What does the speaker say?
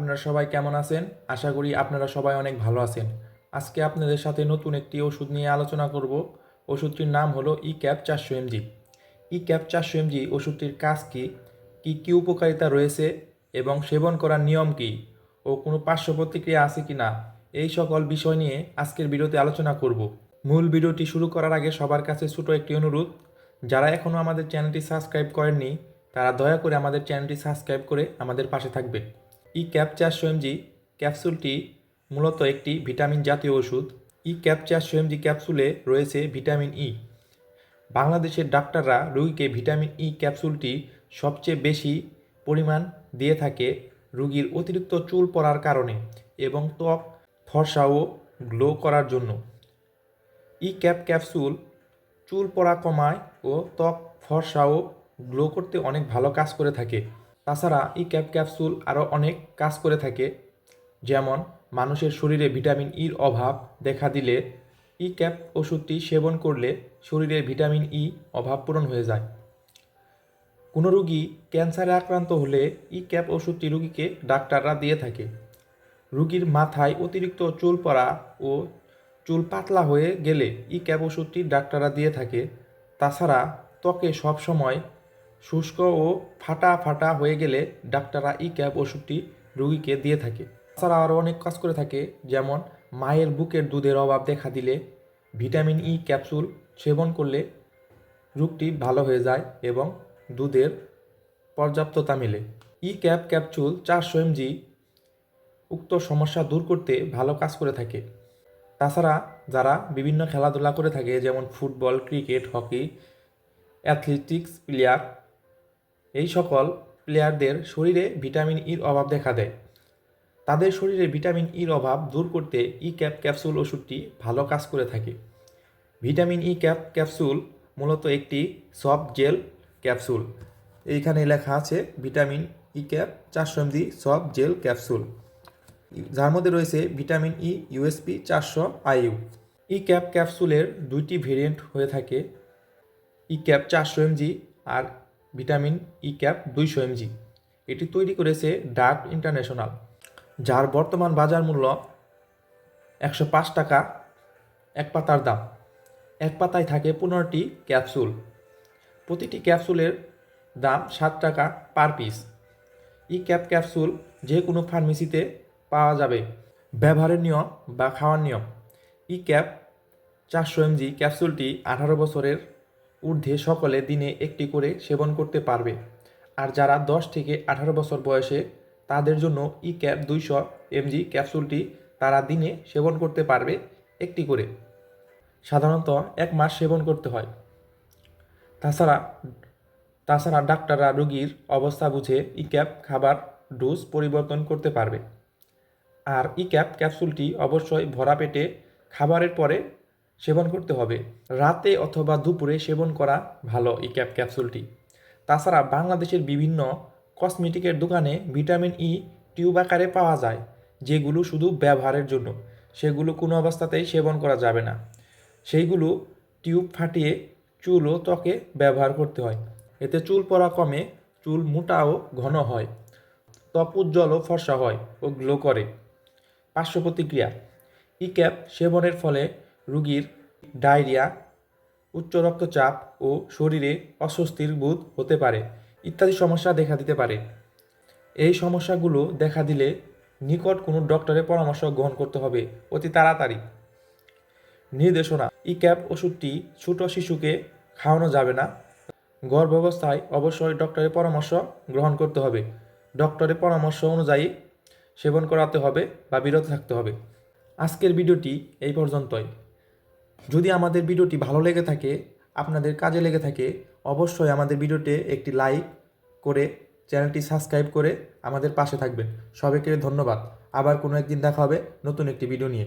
আপনারা সবাই কেমন আছেন? আশা করি আপনারা সবাই অনেক ভালো আছেন। আজকে আপনাদের সাথে নতুন একটি ওষুধ নিয়ে আলোচনা করব। ওষুধটির নাম হলো ই ক্যাপ চারশো এমজি। ই ক্যাপ চারশো এমজি ওষুধটির কাজ কী? কী কী উপকারিতা রয়েছে? এবং সেবন করার নিয়ম কী? ও কোনো পার্শ্ব প্রতিক্রিয়া আছে কি না এই সকল বিষয় নিয়ে আজকের ভিডিওতে আলোচনা করব। মূল ভিডিওটি শুরু করার আগে সবার কাছে ছোটো একটি অনুরোধ। যারা এখনও আমাদের চ্যানেলটি সাবস্ক্রাইব করেননি, তারা দয়া করে আমাদের চ্যানেলটি সাবস্ক্রাইব করে আমাদের পাশে থাকবেন। ই ক্যাপ চারশো এমজি ক্যাপসুলটি মূলত একটি ভিটামিন জাতীয় ওষুধ। ই ক্যাপ চারশো এমজি ক্যাপসুলে রয়েছে ভিটামিন ই। বাংলাদেশের ডাক্তাররা রোগীকে ভিটামিন ই ক্যাপসুলটি সবচেয়ে বেশি পরিমাণ দিয়ে থাকে রোগীর অতিরিক্ত চুল পড়ার কারণে এবং ত্বক, ফর্সা ও গ্লো করার জন্য। ই ক্যাপ ক্যাপসুল চুল পড়া কমায় ও ত্বক, ফর্সা ও গ্লো করতে অনেক ভালো কাজ করে থাকে। তাছাড়া ই ক্যাপ ক্যাপসুল আরও অনেক কাজ করে থাকে, যেমন মানুষের শরীরে ভিটামিন ইর অভাব দেখা দিলে ই ক্যাপ ওষুধটি সেবন করলে শরীরে ভিটামিন ই অভাব পূরণ হয়ে যায়। কোনো রুগী ক্যান্সারে আক্রান্ত হলে ই ক্যাপ ওষুধটি রুগীকে ডাক্তাররা দিয়ে থাকে। রুগীর মাথায় অতিরিক্ত চুল পড়া ও চুল পাতলা হয়ে গেলে ই ক্যাপ ওষুধটি ডাক্তাররা দিয়ে থাকে। তাছাড়া ত্বকে সবসময় শুষ্ক ও ফাটা ফাটা হয়ে গেলে ডাক্তাররা ই ক্যাপ ওষুধটি রুগীকে দিয়ে থাকে। তাছাড়া আরও অনেক কাজ করে থাকে, যেমন মায়ের বুকের দুধের অভাব দেখা দিলে, ভিটামিন ই ক্যাপসুল সেবন করলে রোগটি ভালো হয়ে যায় এবং দুধের পর্যাপ্ততা মেলে। ই ক্যাপ ক্যাপসুল চারশো এমজি উক্ত সমস্যা দূর করতে ভালো কাজ করে থাকে। তাছাড়া যারা বিভিন্ন খেলাধুলা করে থাকে, যেমন football, cricket, hockey, athletics, player এই সকল প্লেয়ারদের শরীরে ভিটামিন ইর অভাব দেখা দেয়। তাদের শরীরে ভিটামিন ইর অভাব দূর করতে ই ক্যাপ ক্যাপসুল ওষুধটি ভালো কাজ করে থাকে। ভিটামিন ই ক্যাপ ক্যাপসুল মূলত একটি সফট জেল ক্যাপসুল এইখানে লেখা আছে ভিটামিন ই ক্যাপ চারশো এমজি সফট জেল ক্যাপসুল যার মধ্যে রয়েছে ভিটামিন ই ইউএসপি চারশো আইইউ ই ক্যাপ ক্যাপসুলের দুইটি ভেরিয়েন্ট হয়ে থাকে। ই ক্যাপ চারশো এমজি আর ভিটামিন ই ক্যাপ দুইশো এমজি এটি তৈরি করেছে ডার্ক ইন্টারন্যাশনাল যার বর্তমান বাজার মূল্য একশো পাঁচ টাকা, এক পাতার দাম। এক পাতায় থাকে পনেরোটি ক্যাপসুল। প্রতিটি ক্যাপসুলের দাম সাত টাকা per piece E cap capsule যে কোনো ফার্মেসিতে পাওয়া যাবে। ব্যবহারের নিয়ম বা খাওয়ার নিয়ম। ই ক্যাপ চারশো এমজি ক্যাপসুলটি আঠারো বছরের ঊর্ধ্বে সকলে দিনে একটি করে সেবন করতে পারবে। আর যারা দশ থেকে আঠারো বছর বয়সে, তাদের জন্য ই ক্যাপ দুইশো এমজি ক্যাপসুলটি তারা দিনে সেবন করতে পারবে একটি করে। সাধারণত এক মাস সেবন করতে হয়। তাছাড়া তাছাড়া ডাক্তাররা রোগীর অবস্থা বুঝে ই ক্যাপ খাবার ডোজ পরিবর্তন করতে পারবে। আর ই ক্যাপ ক্যাপসুলটি অবশ্যই ভরা পেটে খাবারের পরে সেবন করতে হবে। রাতে অথবা দুপুরে সেবন করা ভালো ই ক্যাপ ক্যাপসুলটি। তাছাড়া বাংলাদেশের বিভিন্ন কসমেটিকের দোকানে ভিটামিন ই টিউব আকারে পাওয়া যায়, যেগুলো শুধু ব্যবহারের জন্য। সেগুলো কোনো অবস্থাতেই সেবন করা যাবে না। সেইগুলো টিউব ফাটিয়ে চুল ও ত্বকে ব্যবহার করতে হয়। এতে চুল পড়া কমে, চুল মোটা ও ঘন হয়, ত্বক উজ্জ্বল ও ফর্সা হয় ও গ্লো করে। পার্শ্ব প্রতিক্রিয়া ই ক্যাপ সেবনের ফলে রোগীর ডায়রিয়া, উচ্চ রক্তচাপ ও শরীরে অস্বস্তির বোধ হতে পারে ইত্যাদি সমস্যা দেখা দিতে পারে। এই সমস্যাগুলো দেখা দিলে নিকট কোনো ডক্টরের পরামর্শ গ্রহণ করতে হবে অতি তাড়াতাড়ি। নির্দেশনা ই ক্যাপ ওষুধটি ছোট শিশুকে খাওয়ানো যাবে না। গর্ভাবস্থায় অবশ্যই ডক্টরের পরামর্শ গ্রহণ করতে হবে। ডক্টরের পরামর্শ অনুযায়ী সেবন করাতে হবে বা বিরত থাকতে হবে। আজকের ভিডিওটি এই পর্যন্তই। যদি আমাদের ভিডিওটি ভালো লেগে থাকে, আপনাদের কাজে লেগে থাকে, অবশ্যই আমাদের ভিডিওতে একটি লাইক করে চ্যানেলটি সাবস্ক্রাইব করে আমাদের পাশে থাকবেন। সবাইকে ধন্যবাদ। আবার কোনো একদিন দেখা হবে নতুন একটি ভিডিও নিয়ে।